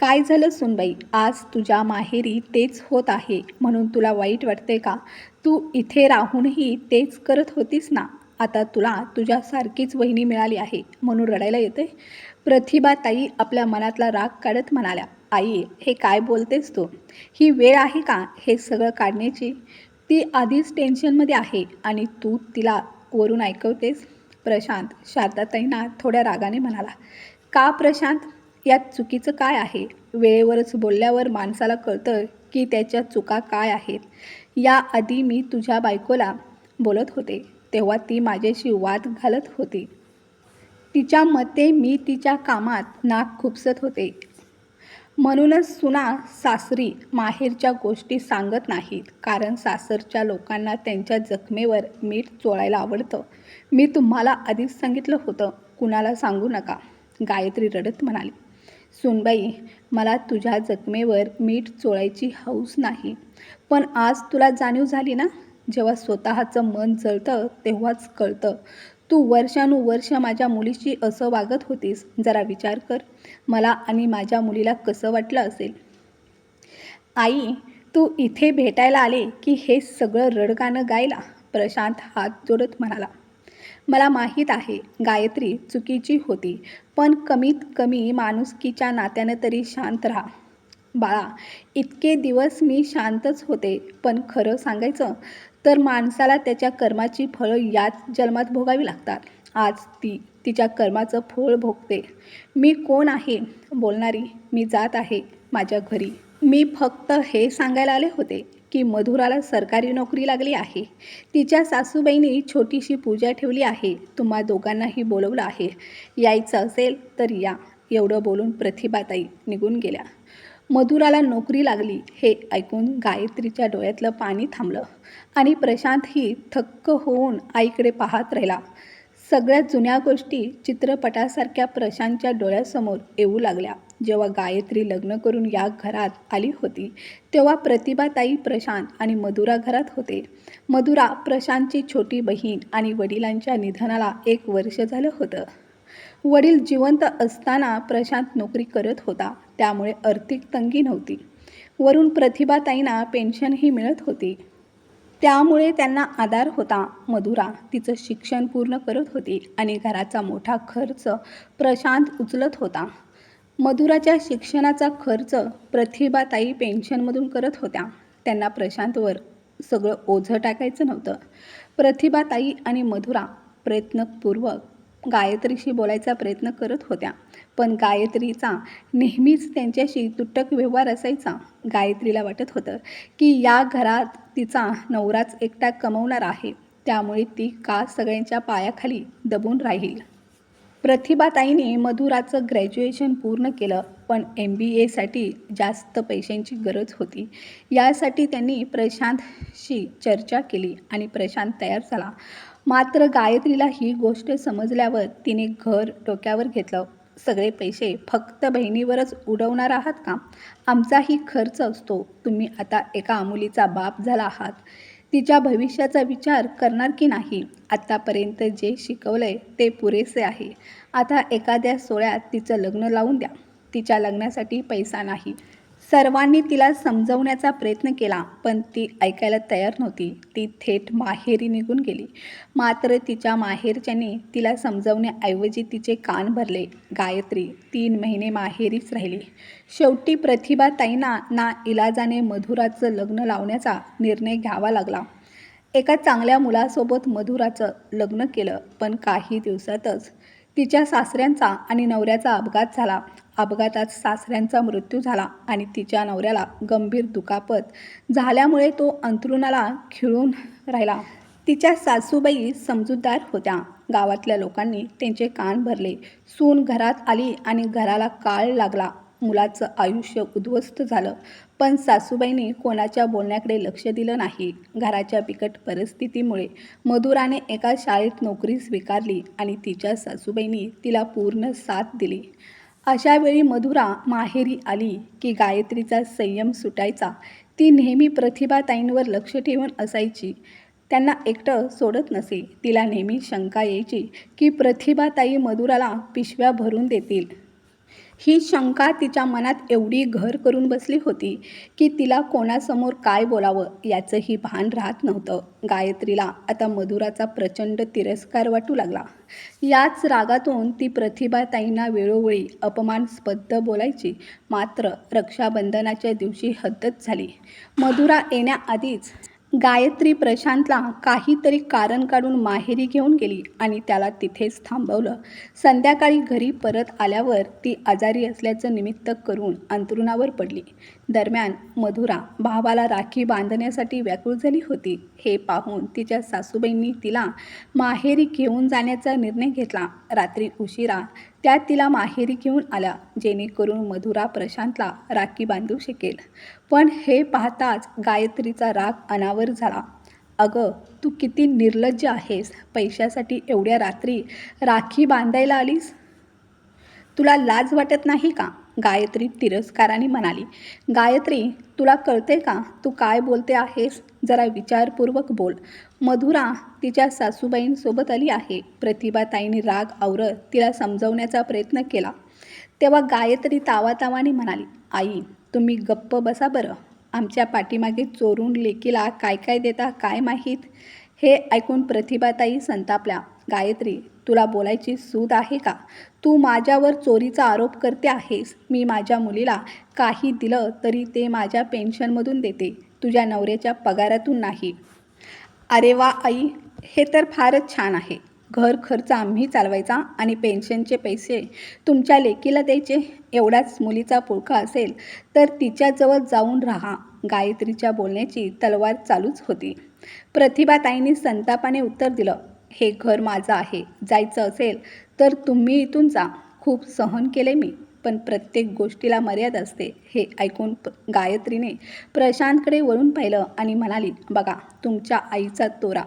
काय झालं सुनबाई? आज तुझ्या माहेरी तेच होत आहे म्हणून तुला वाईट वाटते का? तू इथे राहूनही तेच करत होतीस ना? आता तुला तुझ्यासारखीच वहिनी मिळाली आहे म्हणून रडायला येते प्रतिभाताई आपल्या मनातला राग काढत म्हणाल्या आई हे काय बोलतेस तू? ही वेळ आहे का हे सगळं काढण्याची? ती आधीच टेन्शनमध्ये आहे आणि तू तिला वरून ऐकवतेस? प्रशांत शारदाताईंना थोड्या रागाने म्हणाला का प्रशांत? यात चुकीचं काय आहे? वेळेवरच बोलल्यावर माणसाला कळतं की त्याच्या चुका काय आहेत. याआधी मी तुझ्या बायकोला बोलत होते. तेव्हा ती माझ्याशी वाद घालत होती. तिच्या मते मी तिच्या कामात नाक खुपसत होते. म्हणूनच सुना सासरी माहेरच्या गोष्टी सांगत नाहीत. कारण सासरच्या लोकांना त्यांच्या जखमेवर मीठ चोळायला आवडतं. मी तुम्हाला आधीच सांगितलं होतं. कुणाला सांगू नका. गायत्री रडत म्हणाली. सुनबाई मला तुझ्या जखमेवर मीठ चोळायची हौस नाही. पण आज तुला जाणीव झाली ना? जेव्हा स्वतःचं मन जळतं तेव्हाच कळतं. तू वर्षानुवर्ष माझ्या मुलीशी असं वागत होतीस. जरा विचार कर. मला आणि माझ्या मुलीला कसं वाटलं असेल? आई तू इथे भेटायला आले की हे सगळं रडगाणं गायला? प्रशांत हात जोडत म्हणाला. मला माहीत आहे गायत्री चुकीची होती. पण कमीत कमी माणुसकीच्या नात्यानं तरी शांत राहा. बाळा इतके दिवस मी शांतच होते पण खरं सांगायचं तर माणसाला त्याच्या कर्माची फळं याच जन्मात भोगावी लागतात. आज ती तिच्या कर्माचं फळ भोगते. मी कोण आहे? बोलणारी मी जात आहे माझ्या घरी. मी फक्त हे सांगायला आले होते. की मधुराला सरकारी नोकरी लागली आहे. तिच्या सासूबाईंनी छोटीशी पूजा ठेवली आहे. तुम्हा दोघांनाही बोलवलं आहे. यायचं असेल तर या. एवढं बोलून प्रतिभाताई निघून गेल्या. मधुराला नोकरी लागली. हे ऐकून गायत्रीच्या डोळ्यातलं पाणी थांबलं आणि प्रशांतही थक्क होऊन आईकडे पाहत राहिला. सगळ्या जुन्या गोष्टी चित्रपटासारख्या प्रशांतच्या डोळ्यासमोर येऊ लागल्या. जेव्हा गायत्री लग्न करून या घरात आली होती तेव्हा प्रतिभाताई प्रशांत आणि मधुरा घरात होते. मधुरा प्रशांतची छोटी बहीण आणि वडिलांच्या निधनाला एक वर्ष झालं होतं. वडील जिवंत असताना प्रशांत नोकरी करत होता त्यामुळे आर्थिक तंगी नव्हती. वरून प्रतिभाताईंना पेन्शनही मिळत होती. त्यामुळे त्यांना आधार होता. मधुरा तिचं शिक्षण पूर्ण करत होती आणि घराचा मोठा खर्च प्रशांत उचलत होता. मधुराच्या शिक्षणाचा खर्च प्रतिभाताई पेन्शनमधून करत होत्या. त्यांना प्रशांतवर सगळं ओझं टाकायचं नव्हतं. प्रतिभाताई आणि मधुरा प्रयत्नपूर्वक गायत्रीशी बोलायचा प्रयत्न करत होत्या. पण गायत्रीचा नेहमीच त्यांच्याशी तुटक व्यवहार असायचा. गायत्रीला वाटत होतं की या घरात तिचा नवराच एकटा कमवणार आहे. त्यामुळे ती का सगळ्यांच्या पायाखाली दबून राहील? प्रतिभाताईने मधुराचं ग्रॅज्युएशन पूर्ण केलं पण एम बी एसाठी जास्त पैशांची गरज होती. यासाठी त्यांनी प्रशांतशी चर्चा केली आणि प्रशांत तयार झाला. मात्र गायत्रीला ही गोष्ट समजल्यावर तिने घर डोक्यावर घेतलं. सगळे पैसे फक्त बहिणीवरच उडवणार आहात का? आमचाही खर्च असतो. तुम्ही आता एका मुलीचा बाप झाला आहात. तिच्या भविष्याचा विचार करणार की नाही? आत्तापर्यंत जे शिकवलं आहे ते पुरेसे आहे. आता एखाद्या सोहळ्यात तिचं लग्न लावून द्या. तिच्या लग्नासाठी पैसा नाही. सर्वांनी तिला समजवण्याचा प्रयत्न केला पण ती ऐकायला तयार नव्हती. ती थेट माहेरी निघून गेली. मात्र तिच्या माहेरच्याने तिला समजवण्याऐवजी तिचे कान भरले. गायत्री तीन महिने माहेरीच राहिली. शेवटी प्रतिभाताईंना ना इलाजाने मधुराचं लग्न लावण्याचा निर्णय घ्यावा लागला. एका चांगल्या मुलासोबत मधुराचं लग्न केलं पण काही दिवसातच तिच्या सासऱ्यांचा आणि नवऱ्याचा अपघात झाला. अपघातात सासऱ्यांचा मृत्यू झाला आणि तिच्या नवऱ्याला गंभीर दुखापत झाल्यामुळे तो अंथरुणाला खिळून राहिला. तिच्या सासूबाई समजूतदार होत्या. गावातल्या लोकांनी त्यांचे कान भरले. सून घरात आली आणि घराला काळ लागला. मुलाचं आयुष्य उद्ध्वस्त झालं. पण सासूबाईंनी कोणाच्या बोलण्याकडे लक्ष दिलं नाही. घराच्या बिकट परिस्थितीमुळे मधुराने एका शाळेत नोकरी स्वीकारली आणि तिच्या सासूबाईंनी तिला पूर्ण साथ दिली. अशावेळी मधुरा माहेरी आली की गायत्रीचा संयम सुटायचा. ती नेहमी प्रतिभाताईंवर लक्ष ठेवून असायची. त्यांना एकटं सोडत नसे. तिला नेहमी शंका यायची की प्रतिभाताई मधुराला पिशव्या भरून देतील. ही शंका तिच्या मनात एवढी घर करून बसली होती की तिला कोणासमोर काय बोलावं याचंही भान राहत नव्हतं. गायत्रीला आता मधुराचा प्रचंड तिरस्कार वाटू लागला. याच रागातून ती प्रतिभाताईंना वेळोवेळी अपमानस्पद बोलायची. मात्र रक्षाबंधनाच्या दिवशी हद्दच झाली. मधुरा येण्याआधीच गायत्री प्रशांतला काहीतरी कारण काढून माहेरी घेऊन गेली आणि त्याला तिथेच थांबवलं. संध्याकाळी घरी परत आल्यावर ती आजारी असल्याचं निमित्त करून अंथरुणावर पडली. दरम्यान मधुरा भावाला राखी बांधण्यासाठी व्याकुळ झाली होती. हे पाहून तिच्या सासूबाईंनी तिला माहेरी घेऊन जाण्याचा निर्णय घेतला. रात्री उशिरा त्यात तिला माहेरी घेऊन आल्या जेणेकरून मधुरा प्रशांतला राखी बांधू शकेल. पण हे पाहताच गायत्रीचा राग अनावर झाला. अगं तू किती निर्लज्ज आहेस. पैशासाठी एवढ्या रात्री राखी बांधायला आलीस? तुला लाज वाटत नाही का? गायत्री तिरस्काराने म्हणाली. गायत्री तुला कळते का? तू काय बोलते आहेस? जरा विचारपूर्वक बोल. मधुरा तिच्या सासूबाईंसोबत आली आहे. प्रतिभाताईने राग आवरत तिला समजवण्याचा प्रयत्न केला. तेव्हा गायत्री तावातावाने म्हणाली आई तुम्ही गप्प बसा बरं. आमच्या पाठीमागे चोरून लेकीला काय काय देता काय माहीत? हे ऐकून प्रतिभाताई संतापल्या. गायत्री तुला बोलायची सूद आहे का? तू माझ्यावर चोरीचा आरोप करते आहेस. मी माझ्या मुलीला काही दिलं तरी ते माझ्या पेन्शनमधून देते. तुझ्या नवऱ्याच्या पगारातून नाही. अरे वा आई हे तर फारच छान आहे. घर खर्च आम्ही चालवायचा आणि पेन्शनचे पैसे तुमच्या लेकीला द्यायचे एवढाच मुलीचा पुळका असेल तर तिच्याजवळ जाऊन राहा. गायत्रीच्या बोलण्याची तलवार चालूच होती. प्रतिभाताईंनी संतापाने उत्तर दिलं हे घर माझं आहे. जायचं असेल तर तुम्ही इथून जा. खूप सहन केले मी. पण प्रत्येक गोष्टीला मर्यादा असते. हे ऐकून प गायत्रीने प्रशांतकडे वळून पाहिलं आणि म्हणाली बघा तुमच्या आईचा तोरा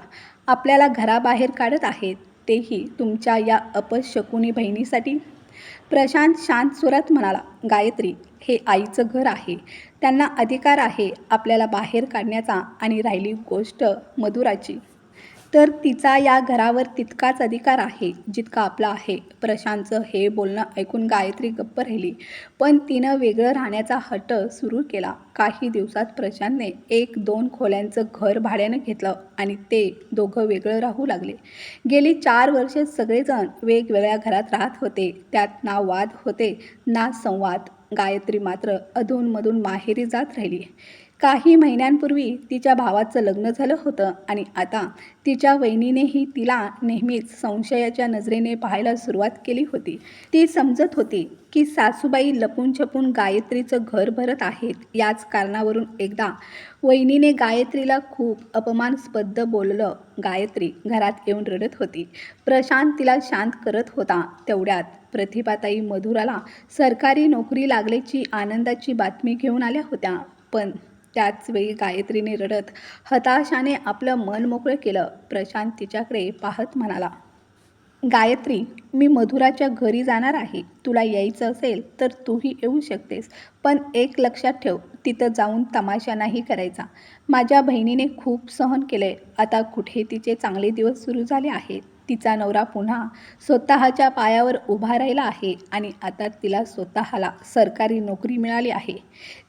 आपल्याला घराबाहेर काढत आहेत तेही तुमच्या या अपशकुनी बहिणीसाठी? प्रशांत शांत सुरात म्हणाला गायत्री हे आईचं घर आहे. त्यांना अधिकार आहे आपल्याला बाहेर काढण्याचा आणि राहिली गोष्ट मधुराची. तर तिचा या घरावर तितकाच अधिकार आहे जितका आपला आहे. प्रशांतचं हे बोलणं ऐकून गायत्री गप्प राहिली. पण तिनं वेगळं राहण्याचा हट सुरू केला. काही दिवसात प्रशांतने एक दोन खोल्यांचं घर भाड्यानं घेतलं आणि ते दोघं वेगळं राहू लागले. गेली चार वर्षे सगळेजण वेगवेगळ्या घरात राहत होते. त्यात ना वाद होते ना संवाद. गायत्री मात्र अधूनमधून माहेरी जात राहिली. काही महिन्यांपूर्वी तिच्या भावाचं लग्न झालं होतं आणि आता तिच्या वहिनीनेही तिला नेहमीच संशयाच्या नजरेने पाहायला सुरुवात केली होती. ती समजत होती की सासूबाई लपून छपून गायत्रीचं घर भरत आहेत. याच कारणावरून एकदा वहिनीने गायत्रीला खूप अपमानस्पद बोललं. गायत्री घरात येऊन रडत होती. प्रशांत तिला शांत करत होता. तेवढ्यात प्रतिभाताई मधुराला सरकारी नोकरी लागल्याची आनंदाची बातमी घेऊन आल्या होत्या. पण त्याच वेळी गायत्रीने रडत हताशाने आपलं मन मोकळं केलं. प्रशांत तिच्याकडे पाहत म्हणाला गायत्री मी मधुराच्या घरी जाणार आहे. तुला यायचं असेल तर तूही येऊ शकतेस. पण एक लक्षात ठेव तिथं जाऊन तमाशा नाही करायचा. माझ्या बहिणीने खूप सहन केलं आहे आता कुठे तिचे चांगले दिवस सुरू झाले आहेत? तिचा नवरा पुन्हा स्वतःच्या पायावर उभा राहिला आहे आणि आता तिला स्वतःला सरकारी नोकरी मिळाली आहे.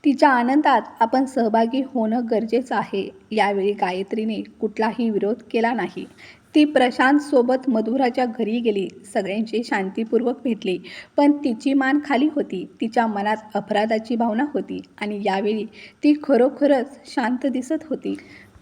तिच्या आनंदात आपण सहभागी होणं गरजेचं आहे. यावेळी गायत्रीने कुठलाही विरोध केला नाही. ती प्रशांतसोबत मधुराच्या घरी गेली. सगळ्यांची शांतीपूर्वक भेटली. पण तिची मान खाली होती. तिच्या मनात अपराधाची भावना होती आणि यावेळी ती खरोखरच शांत दिसत होती.